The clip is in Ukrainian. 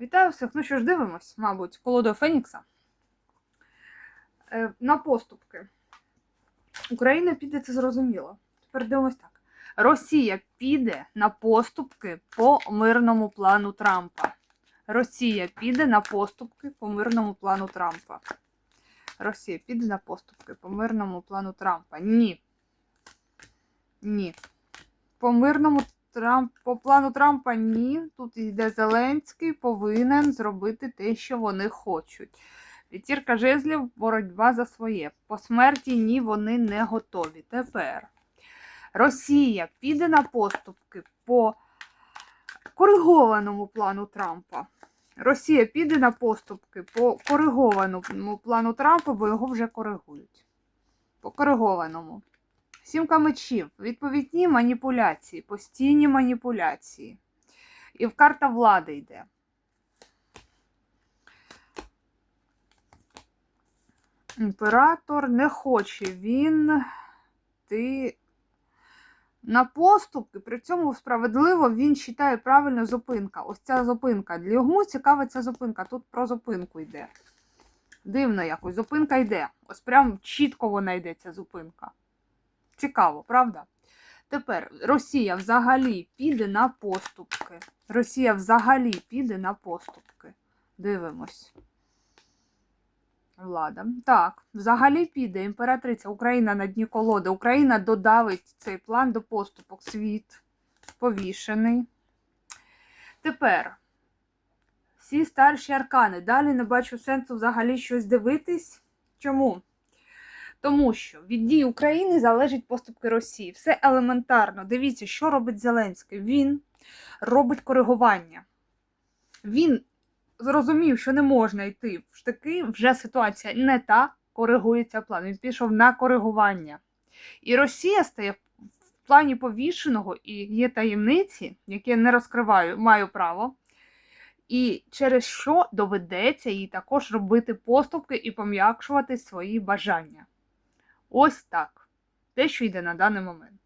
Вітаю всіх. Ну що ж, дивимось, мабуть, колодою Фенікса. Е, на поступки. Україна піде, це зрозуміло. Тепер дивимось так. Росія піде на поступки по мирному плану Трампа. Росія піде на поступки по мирному плану Трампа. Росія піде на поступки по мирному плану Трампа. Ні. Ні. По мирному Трамп, по плану Трампа ні. Тут йде Зеленський повинен зробити те, що вони хочуть. П'ятірка жезлів, боротьба за своє. По смерті ні, вони не готові. Тепер Росія піде на поступки по коригованому плану Трампа. Росія піде на поступки по коригованому плану Трампа, бо його вже коригують. По коригованому. Сімка мечів. Відповідні маніпуляції, постійні маніпуляції. І в карта влади йде. Імператор не хоче він ти на поступки, при цьому справедливо він вважає правильно зупинка. Ось ця зупинка. Для йому цікава ця зупинка. Тут про зупинку йде. Дивно якось. Зупинка йде. Ось прям чітко вона йде, ця зупинка. Цікаво, правда? Тепер Росія взагалі піде на поступки. Росія взагалі піде на поступки. Дивимось. Влада. Так, взагалі піде імператриця Україна на дні колоди. Україна додавить цей план до поступок. Світ повішений. Тепер всі старші аркани. Далі не бачу сенсу взагалі щось дивитись. Чому? Тому що від дій України залежить поступки Росії. Все елементарно. Дивіться, що робить Зеленський. Він робить коригування. Він зрозумів, що не можна йти в штики, вже ситуація не та, коригується план. Він пішов на коригування. І Росія стає в плані повішеного і є таємниці, які я не розкриваю, маю право. І через що доведеться їй також робити поступки і пом'якшувати свої бажання. Ось так. Те, що йде на даний момент.